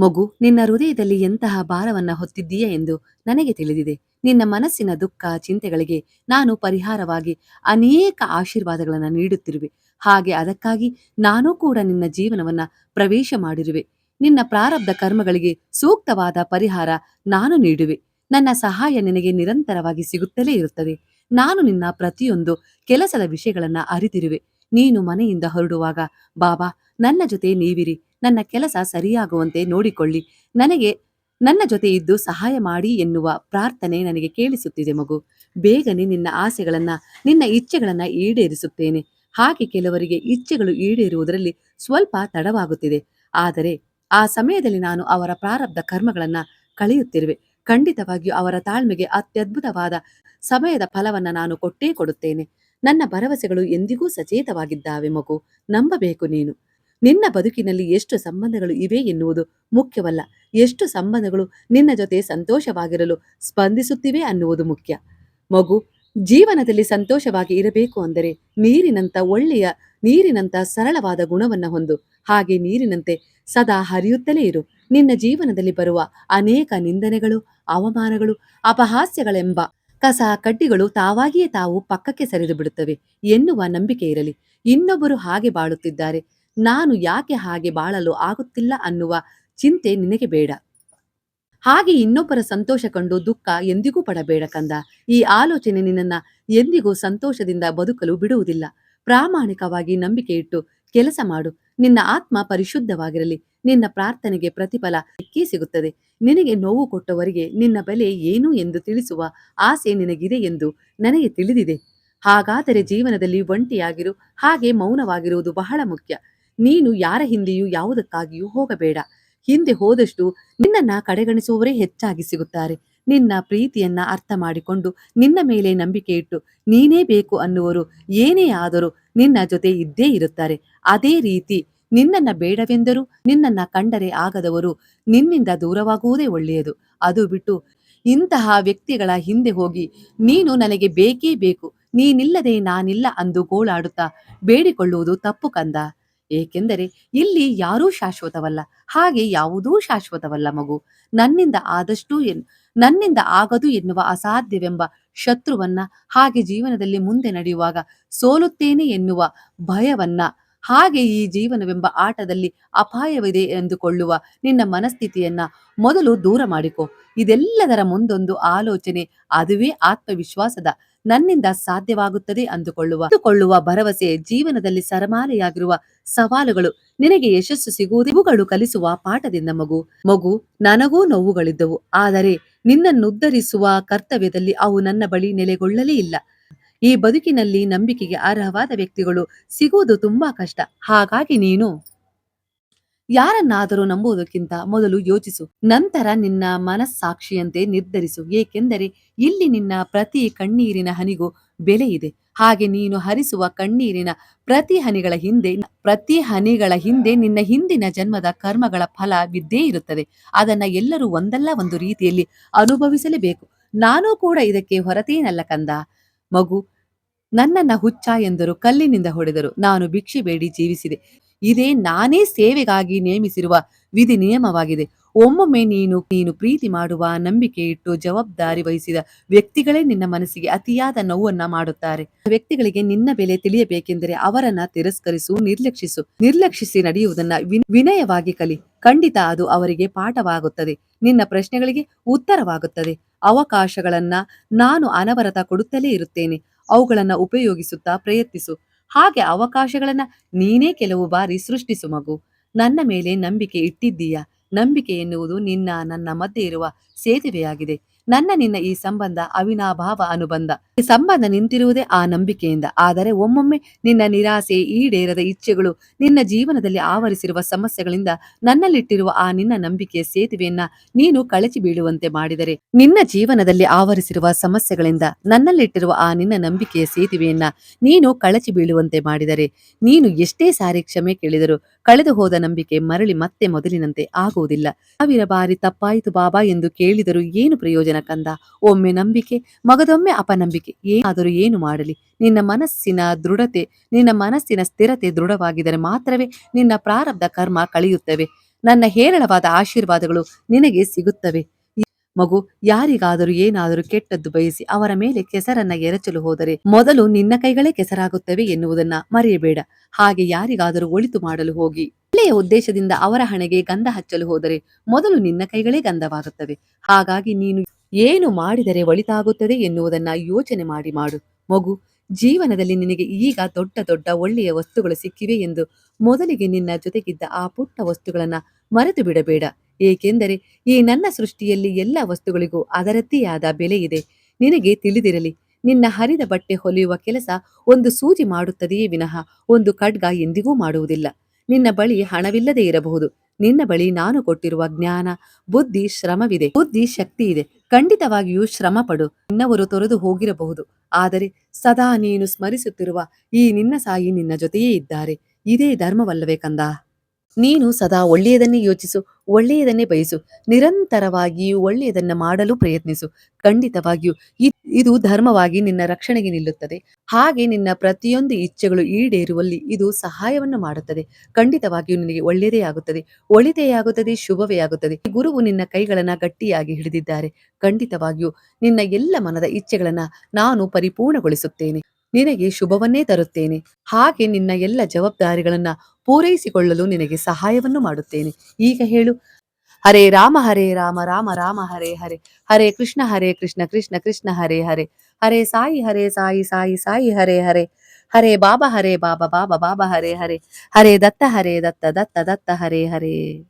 ಮಗು, ನಿನ್ನ ಹೃದಯದಲ್ಲಿ ಎಂತಹ ಭಾರವನ್ನ ಹೊತ್ತಿದ್ದೀಯ ಎಂದು ನನಗೆ ತಿಳಿದಿದೆ. ನಿನ್ನ ಮನಸ್ಸಿನ ದುಃಖ, ಚಿಂತೆಗಳಿಗೆ ನಾನು ಪರಿಹಾರವಾಗಿ ಅನೇಕ ಆಶೀರ್ವಾದಗಳನ್ನು ನೀಡುತ್ತಿರುವೆ. ಹಾಗೆ ಅದಕ್ಕಾಗಿ ನಾನೂ ಕೂಡ ನಿನ್ನ ಜೀವನವನ್ನ ಪ್ರವೇಶ ಮಾಡಿರುವೆ. ನಿನ್ನ ಪ್ರಾರಬ್ಧ ಕರ್ಮಗಳಿಗೆ ಸೂಕ್ತವಾದ ಪರಿಹಾರ ನಾನು ನೀಡುವೆ. ನನ್ನ ಸಹಾಯ ನಿನಗೆ ನಿರಂತರವಾಗಿ ಸಿಗುತ್ತಲೇ ಇರುತ್ತದೆ. ನಾನು ನಿನ್ನ ಪ್ರತಿಯೊಂದು ಕೆಲಸದ ವಿಷಯಗಳನ್ನ ಅರಿತಿರುವೆ. ನೀನು ಮನೆಯಿಂದ ಹೊರಡುವಾಗ, ಬಾಬಾ, ನನ್ನ ಜೊತೆ ನೀವಿರಿ. ನನ್ನ ಕೆಲಸ ಸರಿಯಾಗುವಂತೆ ನೋಡಿಕೊಳ್ಳಿ. ನನಗೆ ನನ್ನ ಜೊತೆ ಇದ್ದು ಸಹಾಯ ಮಾಡಿ ಎನ್ನುವ ಪ್ರಾರ್ಥನೆ ನನಗೆ ಕೇಳಿಸುತ್ತಿದೆ ಮಗು. ಬೇಗನೆ ನಿನ್ನ ಆಸೆಗಳನ್ನ, ನಿನ್ನ ಇಚ್ಛೆಗಳನ್ನ ಈಡೇರಿಸುತ್ತೇನೆ. ಹಾಗೆ ಕೆಲವರಿಗೆ ಇಚ್ಛೆಗಳು ಈಡೇರುವುದರಲ್ಲಿ ಸ್ವಲ್ಪ ತಡವಾಗುತ್ತಿದೆ. ಆದರೆ ಆ ಸಮಯದಲ್ಲಿ ನಾನು ಅವರ ಪ್ರಾರಬ್ಧ ಕರ್ಮಗಳನ್ನ ಕಳೆಯುತ್ತಿರುವೆ. ಖಂಡಿತವಾಗಿಯೂ ಅವರ ತಾಳ್ಮೆಗೆ ಅತ್ಯದ್ಭುತವಾದ ಸಮಯದ ಫಲವನ್ನ ನಾನು ಕೊಟ್ಟೇ ಕೊಡುತ್ತೇನೆ. ನನ್ನ ಭರವಸೆಗಳು ಎಂದಿಗೂ ಸಚೇತವಾಗಿದ್ದಾವೆ ಮಗು. ನಂಬಬೇಕು ನೀನು. ನಿನ್ನ ಬದುಕಿನಲ್ಲಿ ಎಷ್ಟು ಸಂಬಂಧಗಳು ಇವೆ ಎನ್ನುವುದು ಮುಖ್ಯವಲ್ಲ. ಎಷ್ಟು ಸಂಬಂಧಗಳು ನಿನ್ನ ಜೊತೆ ಸಂತೋಷವಾಗಿರಲು ಸ್ಪಂದಿಸುತ್ತಿವೆ ಅನ್ನುವುದು ಮುಖ್ಯ. ಮಗು, ಜೀವನದಲ್ಲಿ ಸಂತೋಷವಾಗಿ ಇರಬೇಕು ಅಂದರೆ ನೀರಿನಂತ ಒಳ್ಳೆಯ ನೀರಿನಂತ ಸರಳವಾದ ಗುಣವನ್ನ ಹೊಂದು, ಹಾಗೆ ನೀರಿನಂತೆ ಸದಾ ಹರಿಯುತ್ತಲೇ ಇರು. ನಿನ್ನ ಜೀವನದಲ್ಲಿ ಬರುವ ಅನೇಕ ನಿಂದನೆಗಳು, ಅವಮಾನಗಳು, ಅಪಹಾಸ್ಯಗಳೆಂಬ ಕಸ ಕಡ್ಡಿಗಳು ತಾವಾಗಿಯೇ ತಾವು ಪಕ್ಕಕ್ಕೆ ಸರಿದು ಬಿಡುತ್ತವೆ ಎನ್ನುವ ನಂಬಿಕೆ ಇರಲಿ. ಇನ್ನೊಬ್ಬರು ಹಾಗೆ ಬಾಳುತ್ತಿದ್ದಾರೆ. ನಾನು ಯಾಕೆ ಹಾಗೆ ಬಾಳಲು ಆಗುತ್ತಿಲ್ಲ ಅನ್ನುವ ಚಿಂತೆ ನಿನಗೆ ಬೇಡ. ಹಾಗೆ ಇನ್ನೊಬ್ಬರ ಸಂತೋಷ ಕಂಡು ದುಃಖ ಎಂದಿಗೂ ಪಡಬೇಡ ಕಂದ. ಈ ಆಲೋಚನೆ ನಿನ್ನನ್ನ ಎಂದಿಗೂ ಸಂತೋಷದಿಂದ ಬದುಕಲು ಬಿಡುವುದಿಲ್ಲ. ಪ್ರಾಮಾಣಿಕವಾಗಿ ನಂಬಿಕೆ ಇಟ್ಟು ಕೆಲಸ ಮಾಡು. ನಿನ್ನ ಆತ್ಮ ಪರಿಶುದ್ಧವಾಗಿರಲಿ. ನಿನ್ನ ಪ್ರಾರ್ಥನೆಗೆ ಪ್ರತಿಫಲ ಸಿಕ್ಕೇ ಸಿಗುತ್ತದೆ. ನಿನಗೆ ನೋವು ಕೊಟ್ಟವರಿಗೆ ನಿನ್ನ ಬೆಲೆ ಏನು ಎಂದು ತಿಳಿಸುವ ಆಸೆ ನಿನಗಿದೆ ಎಂದು ನನಗೆ ತಿಳಿದಿದೆ. ಹಾಗಾದರೆ ಜೀವನದಲ್ಲಿ ಒಂಟಿಯಾಗಿರು, ಹಾಗೆ ಮೌನವಾಗಿರುವುದು ಬಹಳ ಮುಖ್ಯ. ನೀನು ಯಾರ ಹಿಂದೆಯೂ ಯಾವುದಕ್ಕಾಗಿಯೂ ಹೋಗಬೇಡ. ಹಿಂದೆ ಹೋದಷ್ಟು ನಿನ್ನನ್ನ ಕಡೆಗಣಿಸುವವರೇ ಹೆಚ್ಚಾಗಿ ಸಿಗುತ್ತಾರೆ. ನಿನ್ನ ಪ್ರೀತಿಯನ್ನ ಅರ್ಥ ಮಾಡಿಕೊಂಡು ನಿನ್ನ ಮೇಲೆ ನಂಬಿಕೆ ಇಟ್ಟು ನೀನೇ ಬೇಕು ಅನ್ನುವರು ಏನೇ ಆದರೂ ನಿನ್ನ ಜೊತೆ ಇದ್ದೇ ಇರುತ್ತಾರೆ. ಅದೇ ರೀತಿ ನಿನ್ನನ್ನ ಬೇಡವೆಂದರೂ ನಿನ್ನನ್ನ ಕಂಡರೆ ಆಗದವರು ನಿನ್ನಿಂದ ದೂರವಾಗುವುದೇ ಒಳ್ಳೆಯದು. ಅದು ಬಿಟ್ಟು ಇಂತಹ ವ್ಯಕ್ತಿಗಳ ಹಿಂದೆ ಹೋಗಿ ನೀನು ನನಗೆ ಬೇಕೇ ಬೇಕು. ನೀನಿಲ್ಲದೆ ನಾನಿಲ್ಲ ಅಂದು ಗೋಳಾಡುತ್ತಾ ಬೇಡಿಕೊಳ್ಳುವುದು ತಪ್ಪು ಕಂದ. ಏಕೆಂದರೆ ಇಲ್ಲಿ ಯಾರೂ ಶಾಶ್ವತವಲ್ಲ, ಹಾಗೆ ಯಾವುದೂ ಶಾಶ್ವತವಲ್ಲ ಮಗು. ನನ್ನಿಂದ ಆದಷ್ಟು ಎನ್, ನನ್ನಿಂದ ಆಗದು ಎನ್ನುವ ಅಸಾಧ್ಯವೆಂಬ ಶತ್ರುವನ್ನ ಹಾಗೆ ಜೀವನದಲ್ಲಿ ಮುಂದೆ ನಡೆಯುವಾಗ ಸೋಲುತ್ತೇನೆ ಎನ್ನುವ ಭಯವನ್ನ, ಹಾಗೆ ಈ ಜೀವನವೆಂಬ ಆಟದಲ್ಲಿ ಅಪಾಯವಿದೆ ಎಂದುಕೊಳ್ಳುವ ನಿನ್ನ ಮನಸ್ಥಿತಿಯನ್ನ ಮೊದಲು ದೂರ ಮಾಡಿಕೊ. ಇದೆಲ್ಲದರ ಮುಂದೊಂದು ಆಲೋಚನೆ, ಅದುವೇ ಆತ್ಮವಿಶ್ವಾಸದ ನನ್ನಿಂದ ಸಾಧ್ಯವಾಗುತ್ತದೆ ಅಂದುಕೊಳ್ಳುವ. ಅಂದುಕೊಳ್ಳುವ ಭರವಸೆ, ಜೀವನದಲ್ಲಿ ಸರಮಾಲೆಯಾಗಿರುವ ಸವಾಲುಗಳು. ನಿನಗೆ ಯಶಸ್ಸು ಸಿಗುವುದು. ಇವುಗಳು ಕಲಿಸುವ ಪಾಠದಿಂದ ಮಗು. ಮಗು, ನನಗೂ ನೋವುಗಳಿದ್ದವು. ಆದರೆ ನಿನ್ನನ್ನುದ್ಧರಿಸುವ ಕರ್ತವ್ಯದಲ್ಲಿ ಅವು ನನ್ನ ಬಳಿ ನೆಲೆಗೊಳ್ಳಲೇ ಇಲ್ಲ. ಈ ಬದುಕಿನಲ್ಲಿ ನಂಬಿಕೆಗೆ ಅರ್ಹವಾದ ವ್ಯಕ್ತಿಗಳು ಸಿಗುವುದು ತುಂಬಾ ಕಷ್ಟ. ಹಾಗಾಗಿ ನೀನು ಯಾರನ್ನಾದರೂ ನಂಬುವುದಕ್ಕಿಂತ ಮೊದಲು ಯೋಚಿಸು. ನಂತರ ನಿನ್ನ ಮನಸ್ಸಾಕ್ಷಿಯಂತೆ ನಿರ್ಧರಿಸು. ಏಕೆಂದರೆ ಇಲ್ಲಿ ನಿನ್ನ ಪ್ರತಿ ಕಣ್ಣೀರಿನ ಹನಿಗೂ ಬೆಲೆ ಇದೆ. ಹಾಗೆ ನೀನು ಹರಿಸುವ ಕಣ್ಣೀರಿನ ಪ್ರತಿ ಹನಿಗಳ ಹಿಂದೆ, ಪ್ರತಿ ಹನಿಗಳ ಹಿಂದೆ ನಿನ್ನ ಹಿಂದಿನ ಜನ್ಮದ ಕರ್ಮಗಳ ಫಲ ಬಿದ್ದೇ ಇರುತ್ತದೆ. ಅದನ್ನ ಎಲ್ಲರೂ ಒಂದಲ್ಲ ಒಂದು ರೀತಿಯಲ್ಲಿ ಅನುಭವಿಸಲೇಬೇಕು. ನಾನು ಕೂಡ ಇದಕ್ಕೆ ಹೊರತೇನಲ್ಲ ಕಂದ. ಮಗು, ನನ್ನನ್ನ ಹುಚ್ಚ ಎಂದರು. ಕಲ್ಲಿನಿಂದ ಹೊಡೆದರು. ನಾನು ಭಿಕ್ಷೆ ಬೇಡಿ ಜೀವಿಸಿದೆ. ಇದೇ ನಾನೇ ಸೇವೆಗಾಗಿ ನೇಮಿಸಿರುವ ವಿಧಿ ನಿಯಮವಾಗಿದೆ. ಒಮ್ಮೊಮ್ಮೆ ನೀನು ನೀನು ಪ್ರೀತಿ ಮಾಡುವ ನಂಬಿಕೆ ಇಟ್ಟು ಜವಾಬ್ದಾರಿ ವಹಿಸಿದ ವ್ಯಕ್ತಿಗಳೇ ನಿನ್ನ ಮನಸ್ಸಿಗೆ ಅತಿಯಾದ ನೋವನ್ನ ಮಾಡುತ್ತಾರೆ. ವ್ಯಕ್ತಿಗಳಿಗೆ ನಿನ್ನ ಬೆಲೆ ತಿಳಿಯಬೇಕೆಂದರೆ ಅವರನ್ನ ತಿರಸ್ಕರಿಸು, ನಿರ್ಲಕ್ಷಿಸು. ನಿರ್ಲಕ್ಷಿಸಿ ನಡೆಯುವುದನ್ನ ವಿನ್- ವಿನಯವಾಗಿ ಕಲಿ. ಖಂಡಿತ ಅದು ಅವರಿಗೆ ಪಾಠವಾಗುತ್ತದೆ. ನಿನ್ನ ಪ್ರಶ್ನೆಗಳಿಗೆ ಉತ್ತರವಾಗುತ್ತದೆ. ಅವಕಾಶಗಳನ್ನ ನಾನು ಅನವರತ ಕೊಡುತ್ತಲೇ ಇರುತ್ತೇನೆ. ಅವುಗಳನ್ನ ಉಪಯೋಗಿಸುತ್ತಾ ಪ್ರಯತ್ನಿಸು. ಹಾಗೆ ಅವಕಾಶಗಳನ್ನ ನೀನೇ ಕೆಲವು ಬಾರಿ ಸೃಷ್ಟಿಸು ಮಗು. ನನ್ನ ಮೇಲೆ ನಂಬಿಕೆ ಇಟ್ಟಿದ್ದೀಯಾ? ನಂಬಿಕೆ ಎನ್ನುವುದು ನಿನ್ನ ನನ್ನ ಮಧ್ಯೆ ಇರುವ ಸೇತುವೆಯಾಗಿದೆ. ನನ್ನ ನಿನ್ನ ಈ ಸಂಬಂಧ ಅವಿನಾಭಾವ ಅನುಬಂಧ. ಈ ಸಂಬಂಧ ನಿಂತಿರುವುದೇ ಆ ನಂಬಿಕೆಯಿಂದ. ಆದರೆ ಒಮ್ಮೊಮ್ಮೆ ನಿನ್ನ ನಿರಾಸೆ ಈಡೇರದ ಇಚ್ಛೆಗಳು ನಿನ್ನ ಜೀವನದಲ್ಲಿ ಆವರಿಸಿರುವ ಸಮಸ್ಯೆಗಳಿಂದ ನನ್ನಲ್ಲಿಟ್ಟಿರುವ ಆ ನಿನ್ನ ನಂಬಿಕೆಯ ಸೇತುವೆಯನ್ನ ನೀನು ಕಳಚಿ ಬೀಳುವಂತೆ ಮಾಡಿದರೆ, ನಿನ್ನ ಜೀವನದಲ್ಲಿ ಆವರಿಸಿರುವ ಸಮಸ್ಯೆಗಳಿಂದ ನನ್ನಲ್ಲಿಟ್ಟಿರುವ ಆ ನಿನ್ನ ನಂಬಿಕೆಯ ಸೇತುವೆಯನ್ನ ನೀನು ಕಳಚಿ ಬೀಳುವಂತೆ ಮಾಡಿದರೆ, ನೀನು ಎಷ್ಟೇ ಸಾರಿ ಕ್ಷಮೆ ಕೇಳಿದರೂ ಕಳೆದು ಹೋದ ನಂಬಿಕೆ ಮರಳಿ ಮತ್ತೆ ಮೊದಲಿನಂತೆ ಆಗುವುದಿಲ್ಲ. ಸಾವಿರ ಬಾರಿ ತಪ್ಪಾಯಿತು ಬಾಬಾ ಎಂದು ಕೇಳಿದರೂ ಏನು ಪ್ರಯೋಜನ ಕಂದ? ಒಮ್ಮೆ ನಂಬಿಕೆ, ಮಗದೊಮ್ಮೆ ಅಪನಂಬಿಕೆ. ಏನಾದರೂ ಏನು ಮಾಡಲಿ? ನಿನ್ನ ಮನಸ್ಸಿನ ದೃಢತೆ, ನಿನ್ನ ಮನಸ್ಸಿನ ಸ್ಥಿರತೆ ದೃಢವಾಗಿದರೆ ಮಾತ್ರವೇ ನಿನ್ನ ಪ್ರಾರಬ್ಧ ಕರ್ಮ ಕಳೆಯುತ್ತವೆ. ನನ್ನ ಹೇರಳವಾದ ಆಶೀರ್ವಾದಗಳು ನಿನಗೆ ಸಿಗುತ್ತವೆ. ಮಗು, ಯಾರಿಗಾದರೂ ಏನಾದರೂ ಕೆಟ್ಟದ್ದು ಬಯಸಿ ಅವರ ಮೇಲೆ ಕೆಸರನ್ನ ಎರಚಲು ಹೋದರೆ ಮೊದಲು ನಿನ್ನ ಕೈಗಳೇ ಕೆಸರಾಗುತ್ತವೆ ಎನ್ನುವುದನ್ನ ಮರೆಯಬೇಡ. ಹಾಗೆ ಯಾರಿಗಾದರೂ ಒಳಿತು ಮಾಡಲು ಹೋಗಿ. ಒಳ್ಳೆಯ ಉದ್ದೇಶದಿಂದ ಅವರ ಹಣೆಗೆ ಗಂಧ ಹಚ್ಚಲು ಹೋದರೆ ಮೊದಲು ನಿನ್ನ ಕೈಗಳೇ ಗಂಧವಾಗುತ್ತವೆ. ಹಾಗಾಗಿ ನೀನು ಏನು ಮಾಡಿದರೆ ಒಳಿತಾಗುತ್ತದೆ ಎನ್ನುವುದನ್ನ ಯೋಚನೆ ಮಾಡಿ ಮಾಡು. ಮಗು, ಜೀವನದಲ್ಲಿ ನಿನಗೆ ಈಗ ದೊಡ್ಡ ದೊಡ್ಡ ಒಳ್ಳೆಯ ವಸ್ತುಗಳು ಸಿಕ್ಕಿವೆ ಎಂದು ಮೊದಲಿಗೆ ನಿನ್ನ ಜೊತೆಗಿದ್ದ ಆ ಪುಟ್ಟ ವಸ್ತುಗಳನ್ನ ಮರೆತು ಬಿಡಬೇಡ. ಏಕೆಂದರೆ ಈ ನನ್ನ ಸೃಷ್ಟಿಯಲ್ಲಿ ಎಲ್ಲ ವಸ್ತುಗಳಿಗೂ ಅದರದ್ದೇ ಬೆಲೆ ಇದೆ. ನಿನಗೆ ತಿಳಿದಿರಲಿ, ನಿನ್ನ ಹರಿದ ಬಟ್ಟೆ ಹೊಲಿಯುವ ಕೆಲಸ ಒಂದು ಸೂಜಿ ಮಾಡುತ್ತದೆಯೇ ವಿನಃ ಒಂದು ಖಡ್ಗ ಎಂದಿಗೂ ಮಾಡುವುದಿಲ್ಲ. ನಿನ್ನ ಬಳಿ ಹಣವಿಲ್ಲದೆ ಇರಬಹುದು. ನಿನ್ನ ಬಳಿ ನಾನು ಕೊಟ್ಟಿರುವ ಜ್ಞಾನ, ಬುದ್ಧಿ, ಶ್ರಮವಿದೆ. ಬುದ್ಧಿ ಶಕ್ತಿ ಇದೆ. ಖಂಡಿತವಾಗಿಯೂ ಶ್ರಮ ಪಡು. ನಿನ್ನವರು ತೊರೆದು ಹೋಗಿರಬಹುದು. ಆದರೆ ಸದಾ ನೀನು ಸ್ಮರಿಸುತ್ತಿರುವ ಈ ನಿನ್ನ ಸಾಯಿ ನಿನ್ನ ಜೊತೆಯೇ ಇದ್ದಾರೆ. ಇದೇ ಧರ್ಮವಲ್ಲವೇ ಕಂದ ನೀನು ಸದಾ ಒಳ್ಳೆಯದನ್ನೇ ಯೋಚಿಸು, ಒಳ್ಳೆಯದನ್ನೇ ಬಯಸು ನಿರಂತರವಾಗಿಯೂ ಒಳ್ಳೆಯದನ್ನ ಮಾಡಲು ಪ್ರಯತ್ನಿಸು. ಖಂಡಿತವಾಗಿಯೂ ಇದು ಧರ್ಮವಾಗಿ ನಿನ್ನ ರಕ್ಷಣೆಗೆ ನಿಲ್ಲುತ್ತದೆ. ಹಾಗೆ ನಿನ್ನ ಪ್ರತಿಯೊಂದು ಇಚ್ಛೆಗಳು ಈಡೇರುವಲ್ಲಿ ಇದು ಸಹಾಯವನ್ನು ಮಾಡುತ್ತದೆ. ಖಂಡಿತವಾಗಿಯೂ ನಿನಗೆ ಒಳ್ಳೆಯದೇ ಆಗುತ್ತದೆ. ಒಳಿತೇ ಆಗುತ್ತದೆ, ಶುಭವೇ ಆಗುತ್ತದೆ. ಗುರುವು ನಿನ್ನ ಕೈಗಳನ್ನ ಗಟ್ಟಿಯಾಗಿ ಹಿಡಿದಿದ್ದಾರೆ. ಖಂಡಿತವಾಗಿಯೂ ನಿನ್ನ ಎಲ್ಲ ಮನದ ಇಚ್ಛೆಗಳನ್ನ ನಾನು ಪರಿಪೂರ್ಣಗೊಳಿಸುತ್ತೇನೆ. ನಿನಗೆ ಶುಭವನ್ನೇ ತರುತ್ತೇನೆ. ಹಾಗೆ ನಿನ್ನ ಎಲ್ಲ ಜವಾಬ್ದಾರಿಗಳನ್ನ ಪೂರೈಸಿಕೊಳ್ಳಲು ನಿನಗೆ ಸಹಾಯವನ್ನು ಮಾಡುತ್ತೇನೆ. ಈಗ ಹೇಳು. ಹರೇ ರಾಮ ಹರೇ ರಾಮ ರಾಮ ರಾಮ, ಹರೇ ಹರೇ. ಹರೇ ಕೃಷ್ಣ ಹರೇ ಕೃಷ್ಣ ಕೃಷ್ಣ ಕೃಷ್ಣ, ಹರೇ ಹರೇ. ಹರೇ ಸಾಯಿ ಹರೇ ಸಾಯಿ ಸಾಯಿ ಸಾಯಿ, ಹರೇ ಹರೇ. ಹರೇ ಬಾಬಾ ಹರೇ ಬಾಬಾ ಬಾಬಾ ಬಾಬಾ, ಹರೇ ಹರೇ. ಹರೇ ದತ್ತ ಹರೇ ದತ್ತ ದತ್ತ ದತ್ತ, ಹರೇ ಹರೇ.